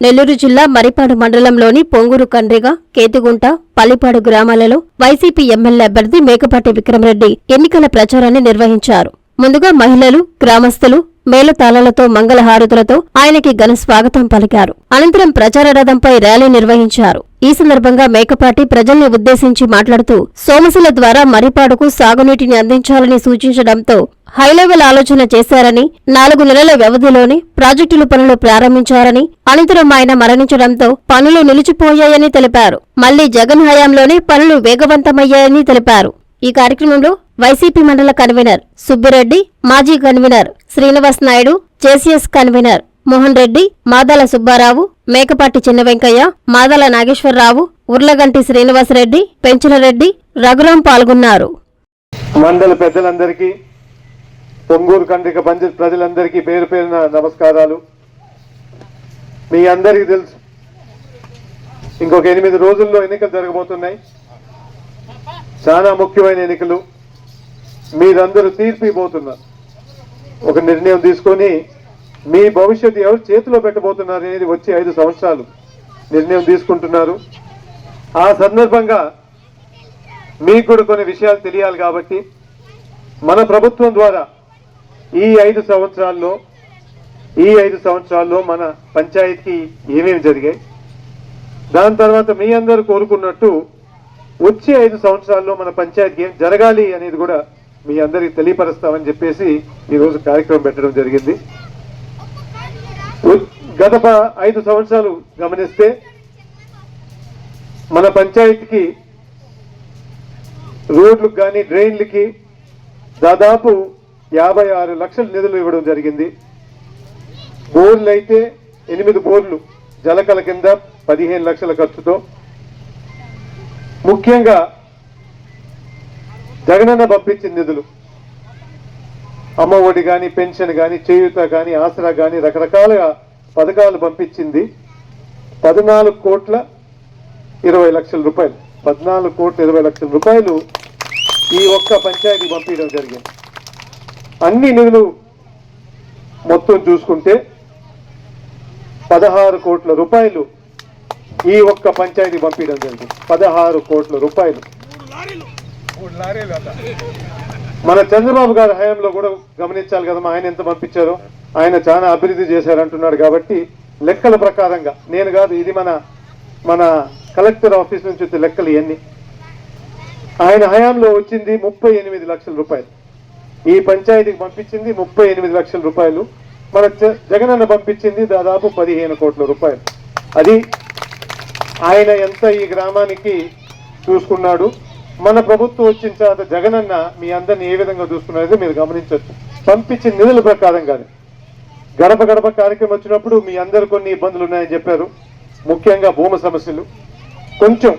నెల్లూరు జిల్లా మరిపాడు మండలంలోని పొంగూరు కండ్రిగ కేతిగుంట పల్లిపాడు గ్రామాలలో వైసీపీ ఎమ్మెల్యే అభ్యర్థి మేకపాటి విక్రమరెడ్డి ఎన్నికల ప్రచారాన్ని నిర్వహించారు. ముందుగా మహిళలు గ్రామస్తులు మేళతాళాలతో మంగళహారతులతో ఆయనకి ఘన స్వాగతం పలికారు. అనంతరం ప్రచార రథంపై ర్యాలీ నిర్వహించారు. ఈ సందర్భంగా మేకపాటి ప్రజల్ని ఉద్దేశించి మాట్లాడుతూ సోమశిల ద్వారా మరిపాడుకు సాగునీటిని అందించాలని సూచించడంతో హైలెవెల్ ఆలోచన చేశారని నాలుగు నెలల వ్యవధిలోనే ప్రాజెక్టులు పనులు ప్రారంభించారని అనంతరం ఆయన మరణించడంతో పనులు నిలిచిపోయాయని తెలిపారు. మళ్ళీ జగన్ హయాంలోనే పనులు వేగవంతమయ్యాయని తెలిపారు. ఈ కార్యక్రమంలో వైసీపీ మండల కన్వీనర్ సుబ్బిరెడ్డి మాజీ convener Srinivas Naidu JCS convener Mohan Reddy Madala Subbarao Mekapati Chinna Venkaiah Madala Nageswararao ఉర్లగంటి Srinivasa Reddy Penchulareddy Raghuram పాల్గొన్నారు. మండల పెద్దలందరికీ పొంగూరు కండ్రిక పంచ ప్రజలందరికీ పేరు పేరున నమస్కారాలు. మీ అందరికీ తెలుసు. ఇంకొక ఎనిమిది రోజుల్లో ఎన్నికలు జరగబోతున్నాయి. చాలా ముఖ్యమైన ఎన్నికలు. మీరందరూ తీర్పు ఇవ్వబోతున్నారు ఒక నిర్ణయం తీసుకొని మీ భవిష్యత్తు ఎవరు చేతిలో పెట్టబోతున్నారు అనేది వచ్చే ఐదు సంవత్సరాలు నిర్ణయం తీసుకుంటున్నారు. ఆ సందర్భంగా మీకు కూడా కొన్ని విషయాలు తెలియాలి కాబట్టి మన ప్రభుత్వం ద్వారా ఈ ఐదు సంవత్సరాల్లో ఈ ఐదు సంవత్సరాల్లో మన పంచాయతీకి ఏమేమి జరిగాయి? దాని తర్వాత మీ అందరూ కోరుకున్నట్టు వచ్చే ఐదు సంవత్సరాల్లో మన పంచాయతీకి ఏం జరగాలి అనేది కూడా మీ అందరికి తెలియపరుస్తామని చెప్పేసి ఈరోజు కార్యక్రమం పెట్టడం జరిగింది. గత ఐదు సంవత్సరాలు గమనిస్తే మన పంచాయతీకి రోడ్లకు కానీ డ్రైన్లకి దాదాపు యాభై ఆరు లక్షల నిధులు ఇవ్వడం జరిగింది. బోర్లు అయితే ఎనిమిది బోర్లు జలకల కింద పదిహేను లక్షల ఖర్చుతో. ముఖ్యంగా జగనన్న పంపించిన నిధులు. అమ్మ ఒడి కానీ పెన్షన్ కానీ చేయూత కానీ ఆసరా కానీ రకరకాల పథకాలు పంపించింది. పద్నాలుగు కోట్ల ఇరవై లక్షల రూపాయలు. పద్నాలుగు కోట్ల ఇరవై లక్షల రూపాయలు ఈ ఒక్క పంచాయతీ పంపించడం జరిగింది. అన్ని నిధులు మొత్తం చూసుకుంటే పదహారు కోట్ల రూపాయలు ఈ ఒక్క పంచాయతీ పంపించడం జరిగింది. పదహారు కోట్ల రూపాయలు. మన చంద్రబాబు గారి హయాంలో కూడా గమనించాలి కదా ఆయన ఎంత పంపించారో. ఆయన చాలా అభివృద్ధి చేశారంటున్నాడు కాబట్టి లెక్కల ప్రకారంగా నేను కాదు ఇది మన మన కలెక్టర్ ఆఫీస్ నుంచి వచ్చే లెక్కలు ఇవన్నీ. ఆయన హయాంలో వచ్చింది ముప్పై ఎనిమిది లక్షల రూపాయలు. ఈ పంచాయతీకి పంపించింది ముప్పై ఎనిమిది లక్షల రూపాయలు. మన జగనన్న పంపించింది దాదాపు పదిహేను కోట్ల రూపాయలు. అది ఆయన ఎంత ఈ గ్రామానికి చూసుకున్నాడు. మన ప్రభుత్వం వచ్చిన తర్వాత జగనన్న మీ అందరిని ఏ విధంగా చూసుకున్నది మీరు గమనించవచ్చు. పంపించిన నిధుల ప్రకారం కానీ గడప గడప కార్యక్రమం వచ్చినప్పుడు మీ అందరు కొన్ని ఇబ్బందులు ఉన్నాయని చెప్పారు. ముఖ్యంగా భూమి సమస్యలు. కొంచెం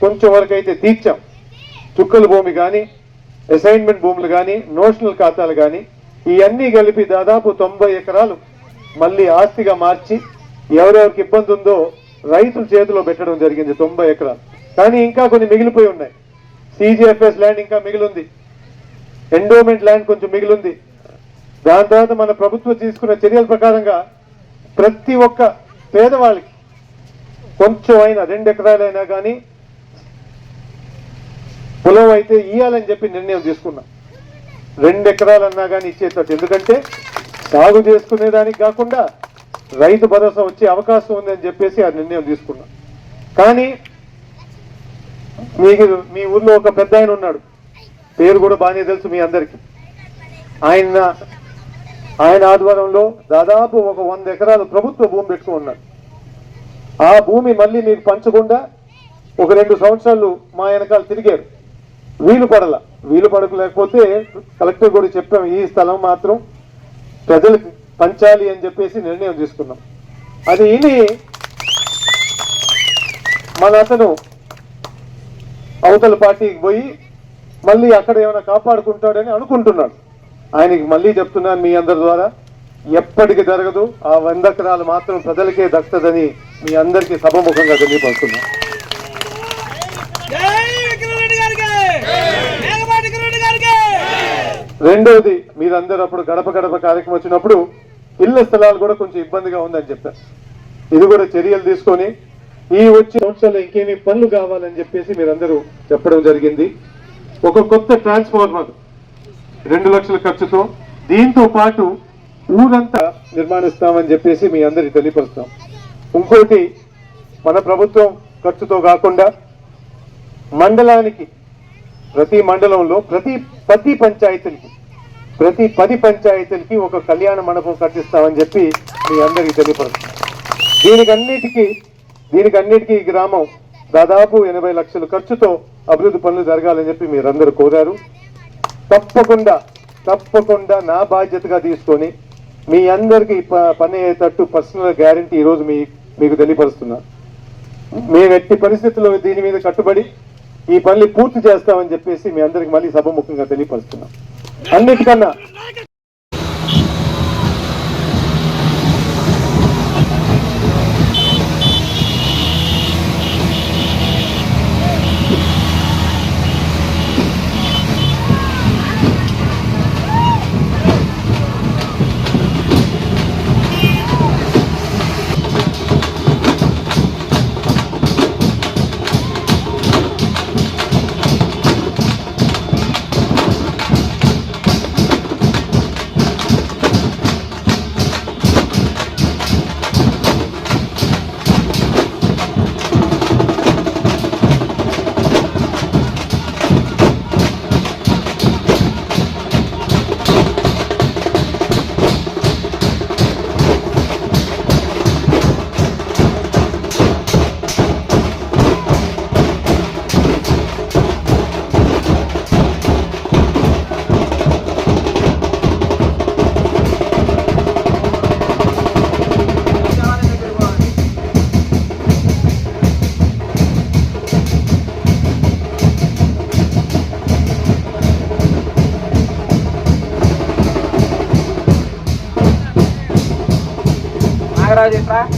కొంచెం వరకు అయితే తీర్చాం. చుక్కల భూమి కానీ అసైన్మెంట్ భూములు కానీ నోషనల్ ఖాతాలు కానీ ఇవన్నీ కలిపి దాదాపు తొంభై ఎకరాలు మళ్ళీ ఆస్తిగా మార్చి ఎవరెవరికి ఇబ్బంది ఉందో రైతుల చేతిలో పెట్టడం జరిగింది తొంభై ఎకరాలు. కానీ ఇంకా కొన్ని మిగిలిపోయి ఉన్నాయి. సిజిఎఫ్ఎస్ ల్యాండ్ ఇంకా మిగిలింది. ఎండోమెంట్ ల్యాండ్ కొంచెం మిగిలింది. దాని తర్వాత మన ప్రభుత్వం తీసుకున్న చర్యల ప్రకారంగా ప్రతి ఒక్క పేదవాళ్ళకి కొంచెం అయినా రెండు ఎకరాలైనా కానీ పొలం అయితే ఇయ్యాలని చెప్పి నిర్ణయం తీసుకున్నాం. రెండు ఎకరాలన్నా కానీ ఇచ్చేటట్టు. ఎందుకంటే సాగు చేసుకునే దానికి కాకుండా రైతు భరోసా వచ్చే అవకాశం ఉందని చెప్పేసి ఆ నిర్ణయం తీసుకున్నాం. కానీ మీకు మీ ఊర్లో ఒక పెద్ద ఆయన ఉన్నాడు. పేరు కూడా బాగానే తెలుసు మీ అందరికీ. ఆయన ఆయన ఆధ్వర్యంలో దాదాపు ఒక వంద ఎకరాలు ప్రభుత్వ భూమి పెట్టుకున్నాడు. ఆ భూమి మళ్ళీ మీకు పంచకుండా ఒక రెండు సంవత్సరాలు మా వెనకాల తిరిగారు. వీలు పడల. వీలు పడకలేకపోతే కలెక్టర్ కూడా చెప్పాం ఈ స్థలం మాత్రం ప్రజలకు పంచాలి అని చెప్పేసి నిర్ణయం తీసుకున్నాం. అది ఇని మన అతను అవతల పార్టీకి పోయి మళ్ళీ అక్కడ ఏమైనా కాపాడుకుంటాడని అనుకుంటున్నాడు. ఆయనకి మళ్ళీ చెప్తున్నాను మీ అందరి ద్వారా ఎప్పటికి జరగదు ఆ వంద ఎకరాలు మాత్రం ప్రజలకే దక్కుతుందని మీ అందరికీ సభముఖంగా తెలియపరుస్తున్నాను రెండవది మీరందరూ అప్పుడు గడప గడప కార్యక్రమం వచ్చినప్పుడు ఇళ్ళ స్థలాలు కూడా కొంచెం ఇబ్బందిగా ఉందని చెప్పారు ఇది కూడా చర్యలు తీసుకొని ఈ వచ్చే సంవత్సరాలు ఇంకేమి పనులు కావాలని చెప్పేసి మీరందరూ చెప్పడం జరిగింది. ఒక కొత్త ట్రాన్స్ఫార్మర్ రెండు లక్షల ఖర్చుతో దీంతో పాటు ఊరంతా నిర్మాణిస్తామని చెప్పేసి మీ అందరికి తెలియపరుస్తాం. ఇంకోటి మన ప్రభుత్వం ఖర్చుతో కాకుండా మండలానికి ప్రతి మండలంలో ప్రతి పది పంచాయతీలకి ప్రతి పది పంచాయతీలకి ఒక కళ్యాణ మండపం కట్టిస్తామని చెప్పి మీ అందరికీ తెలియపరుస్తాం దీనికన్నిటికీ దీనికన్నిటికీ ఈ గ్రామం దాదాపు ఎనభై లక్షల ఖర్చుతో అభివృద్ధి పనులు జరగాలని చెప్పి మీరందరూ కోరారు. తప్పకుండా తప్పకుండా నా బాధ్యతగా తీసుకొని మీ అందరికీ ప- పని అయ్యేటట్టు పర్సనల్ గ్యారంటీ ఈరోజు మీ మీకు తెలియపరుస్తున్నా. మేము ఎట్టి పరిస్థితుల్లో దీని మీద కట్టుబడి ఈ పనులు పూర్తి చేస్తామని చెప్పేసి మీ అందరికి మళ్ళీ సభముఖంగా తెలియపరుస్తున్నాం. అన్నిటికన్నా di?